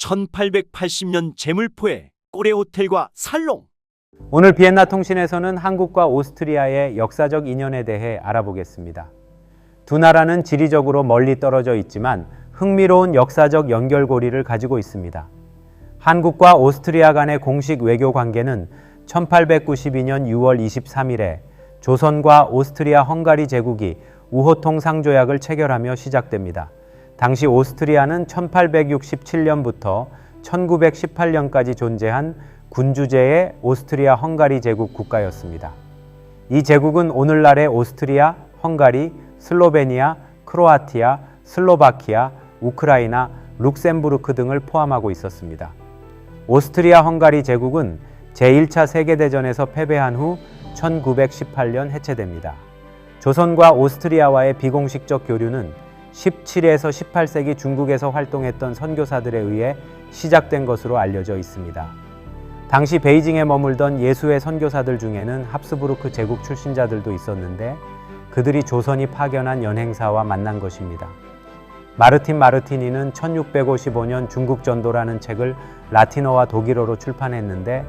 1880년 제물포의 꼬레 호텔과 살롱. 오늘 비엔나 통신에서는 한국과 오스트리아의 역사적 인연에 대해 알아보겠습니다. 두 나라는 지리적으로 멀리 떨어져 있지만 흥미로운 역사적 연결고리를 가지고 있습니다. 한국과 오스트리아 간의 공식 외교 관계는 1892년 6월 23일에 조선과 오스트리아 헝가리 제국이 우호통 상조약을 체결하며 시작됩니다. 당시 오스트리아는 1867년부터 1918년까지 존재한 군주제의 오스트리아 헝가리 제국 국가였습니다. 이 제국은 오늘날의 오스트리아, 헝가리, 슬로베니아, 크로아티아, 슬로바키아, 우크라이나, 룩셈부르크 등을 포함하고 있었습니다. 오스트리아 헝가리 제국은 제1차 세계대전에서 패배한 후 1918년 해체됩니다. 조선과 오스트리아와의 비공식적 교류는 17에서 18세기 중국에서 활동했던 선교사들에 의해 시작된 것으로 알려져 있습니다. 당시 베이징에 머물던 예수의 선교사들 중에는 합스부르크 제국 출신자들도 있었는데 그들이 조선이 파견한 연행사와 만난 것입니다. 마르틴 마르티니는 1655년 중국 전도라는 책을 라틴어와 독일어로 출판했는데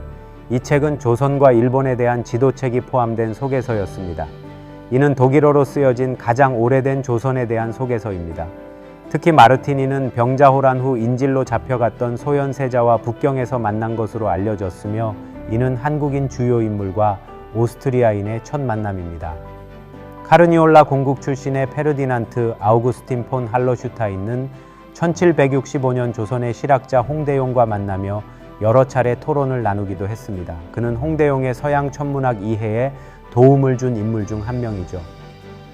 이 책은 조선과 일본에 대한 지도책이 포함된 소개서였습니다. 이는 독일어로 쓰여진 가장 오래된 조선에 대한 소개서입니다. 특히 마르티니는 병자호란 후 인질로 잡혀갔던 소현세자와 북경에서 만난 것으로 알려졌으며 이는 한국인 주요 인물과 오스트리아인의 첫 만남입니다. 카르니올라 공국 출신의 페르디난트 아우구스틴 폰 할로슈타인은 1765년 조선의 실학자 홍대용과 만나며 여러 차례 토론을 나누기도 했습니다. 그는 홍대용의 서양 천문학 이해에 도움을 준 인물 중 한 명이죠.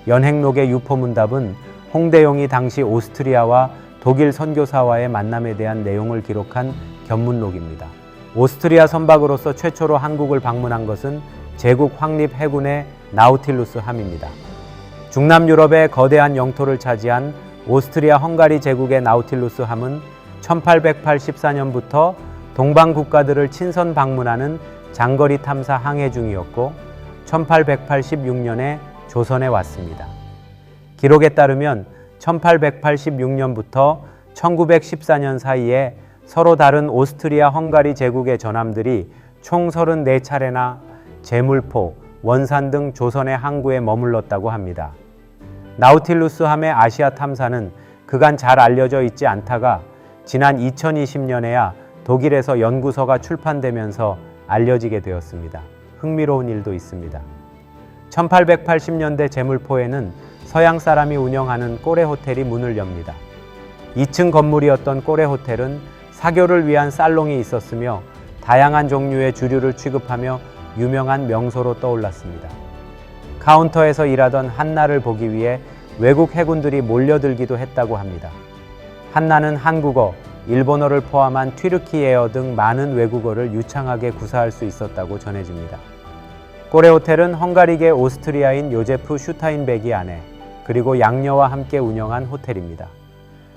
연행록의 유포문답은 홍대용이 당시 오스트리아와 독일 선교사와의 만남에 대한 내용을 기록한 견문록입니다. 오스트리아 선박으로서 최초로 한국을 방문한 것은 제국 황립 해군의 나우틸루스 함입니다. 중남 유럽의 거대한 영토를 차지한 오스트리아 헝가리 제국의 나우틸루스 함은 1884년부터 동방 국가들을 친선 방문하는 장거리 탐사 항해 중이었고 1886년에 조선에 왔습니다. 기록에 따르면 1886년부터 1914년 사이에 서로 다른 오스트리아 헝가리 제국의 전함들이 총 34차례나 제물포, 원산 등 조선의 항구에 머물렀다고 합니다. 나우틸루스 함의 아시아 탐사는 그간 잘 알려져 있지 않다가 지난 2020년에야 독일에서 연구서가 출판되면서 알려지게 되었습니다. 흥미로운 일도 있습니다. 1880년대 제물포에는 서양 사람이 운영하는 꼬레 호텔이 문을 엽니다. 2층 건물이었던 꼬레 호텔은 사교를 위한 살롱이 있었으며 다양한 종류의 주류를 취급하며 유명한 명소로 떠올랐습니다. 카운터에서 일하던 한나를 보기 위해 외국 해군들이 몰려들기도 했다고 합니다. 한나는 한국어, 일본어를 포함한 튀르키예어 등 많은 외국어를 유창하게 구사할 수 있었다고 전해집니다. 꼬레 호텔은 헝가리계 오스트리아인 요제프 슈타인베기 아내 그리고 양녀와 함께 운영한 호텔입니다.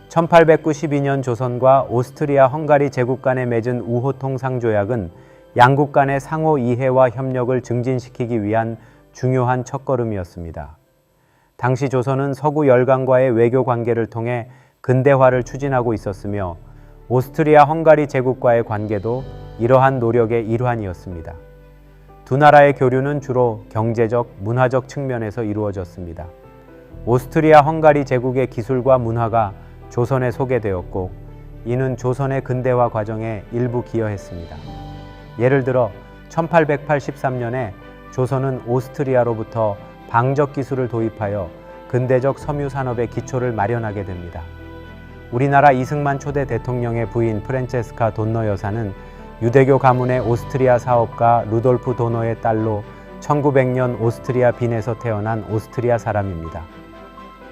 1892년 조선과 오스트리아 헝가리 제국 간에 맺은 우호통 상조약은 양국 간의 상호 이해와 협력을 증진시키기 위한 중요한 첫걸음이었습니다. 당시 조선은 서구 열강과의 외교 관계를 통해 근대화를 추진하고 있었으며 오스트리아 헝가리 제국과의 관계도 이러한 노력의 일환이었습니다. 두 나라의 교류는 주로 경제적, 문화적 측면에서 이루어졌습니다. 오스트리아 헝가리 제국의 기술과 문화가 조선에 소개되었고 이는 조선의 근대화 과정에 일부 기여했습니다. 예를 들어 1883년에 조선은 오스트리아로부터 방적 기술을 도입하여 근대적 섬유 산업의 기초를 마련하게 됩니다. 우리나라 이승만 초대 대통령의 부인 프란체스카 돈너 여사는 유대교 가문의 오스트리아 사업가 루돌프 도너의 딸로 1900년 오스트리아 빈에서 태어난 오스트리아 사람입니다.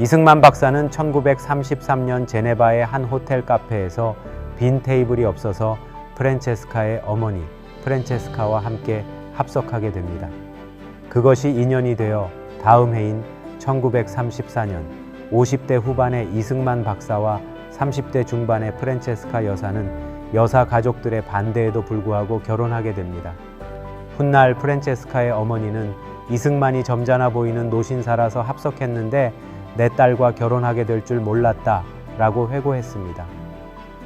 이승만 박사는 1933년 제네바의 한 호텔 카페에서 빈 테이블이 없어서 프란체스카의 어머니 프란체스카와 함께 합석하게 됩니다. 그것이 인연이 되어 다음 해인 1934년 50대 후반의 이승만 박사와 30대 중반의 프란체스카 여사는 여사 가족들의 반대에도 불구하고 결혼하게 됩니다. 훗날 프란체스카의 어머니는 이승만이 점잖아 보이는 노신사라서 합석했는데 내 딸과 결혼하게 될 줄 몰랐다 라고 회고했습니다.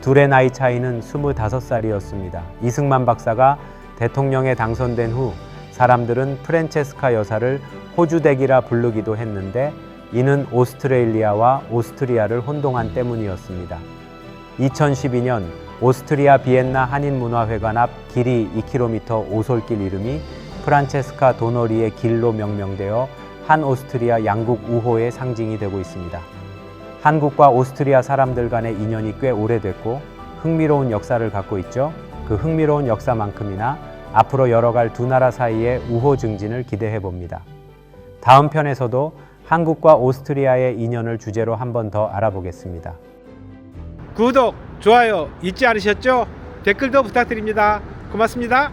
둘의 나이 차이는 25살이었습니다. 이승만 박사가 대통령에 당선된 후 사람들은 프란체스카 여사를 호주댁이라 부르기도 했는데 이는 오스트레일리아와 오스트리아를 혼동한 때문이었습니다. 2012년 오스트리아 비엔나 한인문화회관 앞 길이 2km 오솔길 이름이 프란체스카 도너리의 길로 명명되어 한 오스트리아 양국 우호의 상징이 되고 있습니다. 한국과 오스트리아 사람들 간의 인연이 꽤 오래됐고 흥미로운 역사를 갖고 있죠. 그 흥미로운 역사만큼이나 앞으로 열어갈 두 나라 사이의 우호 증진을 기대해 봅니다. 다음 편에서도 한국과 오스트리아의 인연을 주제로 한 번 더 알아보겠습니다. 구독, 좋아요 잊지 않으셨죠? 댓글도 부탁드립니다. 고맙습니다.